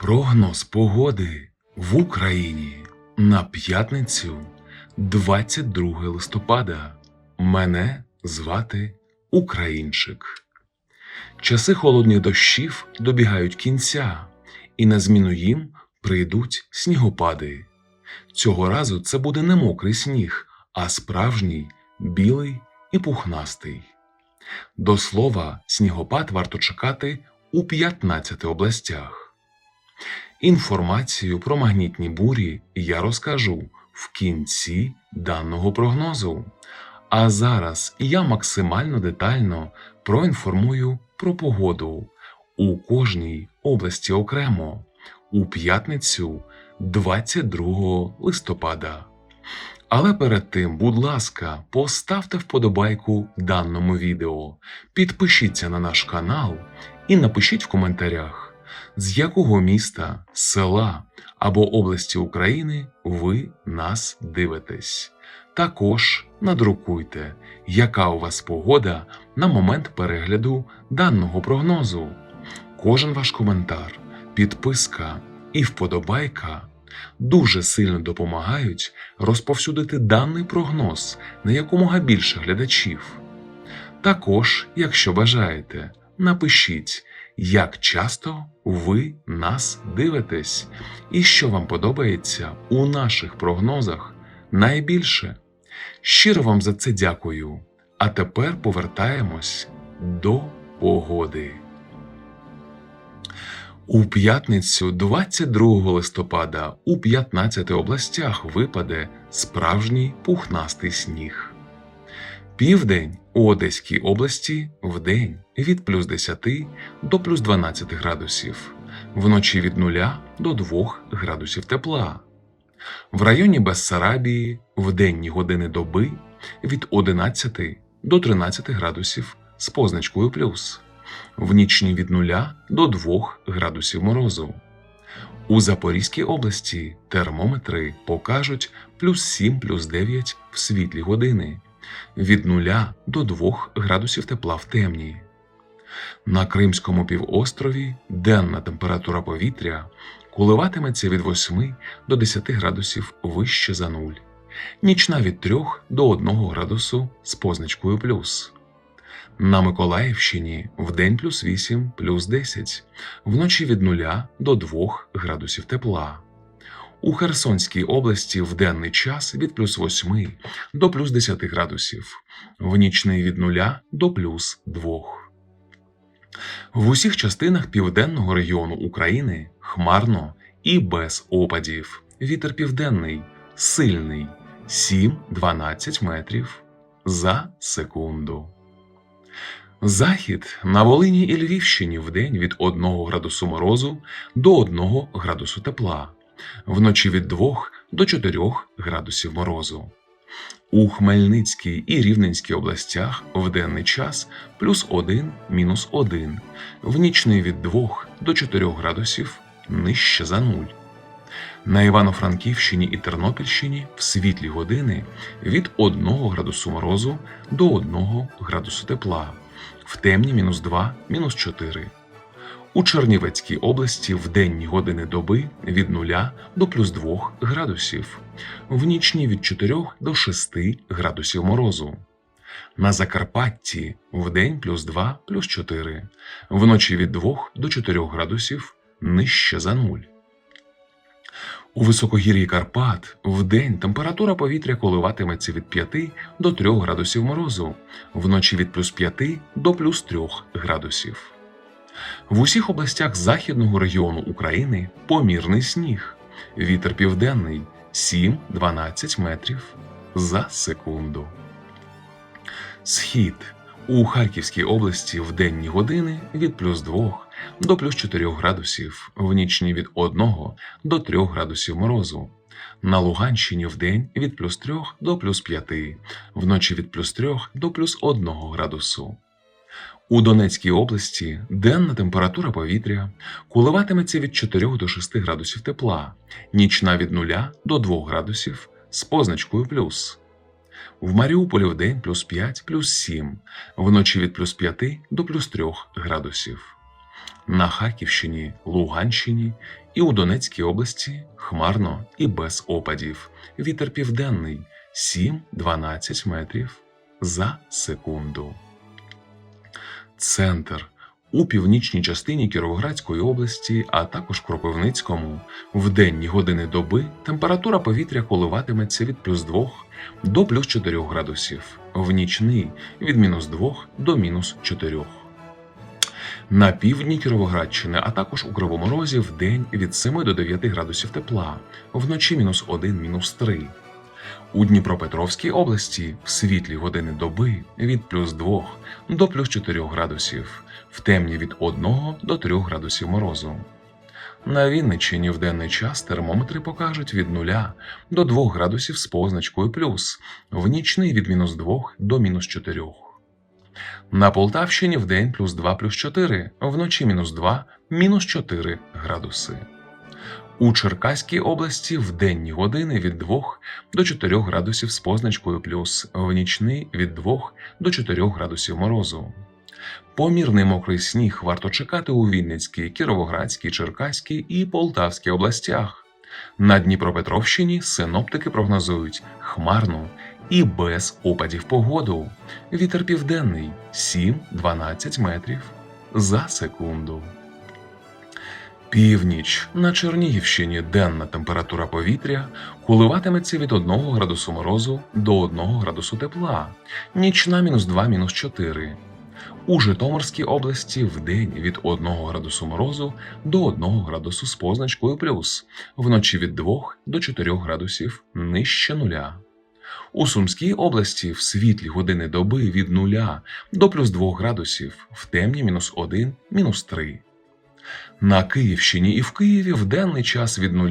Прогноз погоди в Україні на п'ятницю 22 листопада. Мене звати Українчик. Часи холодних дощів добігають кінця, і на зміну їм прийдуть снігопади. Цього разу це буде не мокрий сніг, а справжній, білий і пухнастий. До слова, снігопад варто чекати у 15 областях. Інформацію про магнітні бурі я розкажу в кінці даного прогнозу. А зараз я максимально детально проінформую про погоду у кожній області окремо у п'ятницю 22 листопада. Але перед тим, будь ласка, поставте вподобайку даному відео, підпишіться на наш канал і напишіть в коментарях, з якого міста, села або області України ви нас дивитесь. Також надрукуйте, яка у вас погода на момент перегляду даного прогнозу. Кожен ваш коментар, підписка і вподобайка дуже сильно допомагають розповсюдити даний прогноз на якомога більше глядачів. Також, якщо бажаєте, напишіть, як часто ви нас дивитесь і що вам подобається у наших прогнозах найбільше. Щиро вам за це дякую. А тепер повертаємось до погоди. У п'ятницю 22 листопада у 15 областях випаде справжній пухнастий сніг. Південь у Одеській області вдень від плюс 10 до плюс 12 градусів, вночі від 0 до 2 градусів тепла. В районі Бессарабії в денні години доби від 11 до 13 градусів з позначкою плюс, в нічні від 0 до 2 градусів морозу. У Запорізькій області термометри покажуть плюс 7 плюс 9 в світлі години, від 0 до 2 градусів тепла в темні. На Кримському півострові денна температура повітря коливатиметься від 8 до 10 градусів вище за нуль, нічна від 3 до 1 градусу з позначкою плюс. На Миколаївщині вдень плюс 8 плюс 10, вночі від 0 до 2 градусів тепла. У Херсонській області в денний час від плюс 8 до плюс 10 градусів, в нічний від 0 до плюс 2. В усіх частинах південного регіону України хмарно і без опадів. Вітер південний, сильний 7-12 метрів за секунду. Захід на Волині і Львівщині вдень від 1 градусу морозу до 1 градусу тепла, вночі від 2 до 4 градусів морозу. У Хмельницькій і Рівненській областях в денний час плюс 1 мінус 1, в нічний від 2 до 4 градусів нижче за нуль. На Івано-Франківщині і Тернопільщині в світлі години від 1 градусу морозу до 1 градусу тепла, в темні мінус 2 мінус 4. У Чернівецькій області в денні години доби від 0 до плюс 2 градусів, в нічні від 4 до 6 градусів морозу. На Закарпатті в день плюс 2 плюс 4, вночі від 2 до 4 градусів нижче за нуль. У високогір'ї Карпат в день температура повітря коливатиметься від 5 до 3 градусів морозу, вночі від плюс 5 до плюс 3 градусів. В усіх областях західного регіону України помірний сніг. Вітер південний 7-12 метрів за секунду. Схід у Харківській області в денні години від плюс 2 до плюс 4 градусів, в нічні від 1 до 3 градусів морозу. На Луганщині в день від плюс 3 до плюс 5, вночі від плюс 3 до плюс 1 градусу. У Донецькій області денна температура повітря коливатиметься від 4 до 6 градусів тепла, нічна від 0 до 2 градусів з позначкою плюс. В Маріуполі в день плюс 5 плюс 7, вночі від плюс 5 до плюс 3 градусів. На Харківщині, Луганщині і у Донецькій області хмарно і без опадів. Вітер південний 7-12 метрів за секунду. Центр у північній частині Кіровоградської області, а також Кропивницькому, в денні години доби температура повітря коливатиметься від плюс 2 до плюс 4 градусів, в нічний від мінус 2 до мінус 4. На півдні Кіровоградщини, а також у Кривому Розі в день від 7 до 9 градусів тепла, вночі мінус 1, мінус 3. У Дніпропетровській області в світлі години доби від плюс 2 до плюс 4 градусів, в темні від 1 до 3 градусів морозу. На Вінниччині в денний час термометри покажуть від 0 до 2 градусів з позначкою плюс, в нічний від мінус 2 до мінус 4. На Полтавщині в день плюс 2 плюс 4, вночі мінус 2, мінус 4 градуси. У Черкаській області в денні години від 2 до 4 градусів з позначкою плюс, в нічний від 2 до 4 градусів морозу. Помірний мокрий сніг варто чекати у Вінницькій, Кіровоградській, Черкаській і Полтавській областях. На Дніпропетровщині синоптики прогнозують хмарну і без опадів погоду. Вітер південний 7-12 метрів за секунду. Північ на Чернігівщині денна температура повітря коливатиметься від 1 градусу морозу до 1 градусу тепла, нічна мінус 2 мінус 4. У Житомирській області в день від 1 градусу морозу до 1 градусу з позначкою плюс, вночі від 2 до 4 градусів нижче нуля. У Сумській області в світлі години доби від 0 до плюс 2 градусів, в темні мінус 1, мінус 3. На Київщині і в Києві в денний час від 0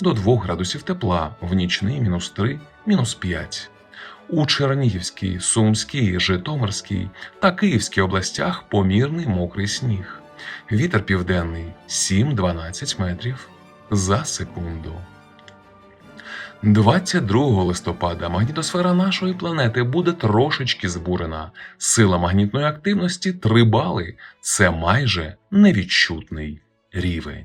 до 2 градусів тепла, в нічний мінус 3, мінус 5. У Чернігівській, Сумській, Житомирській та Київській областях помірний мокрий сніг. Вітер південний 7-12 метрів за секунду. 22 листопада магнітосфера нашої планети буде трошечки збурена. Сила магнітної активності 3 бали. Це майже невідчутний рівень.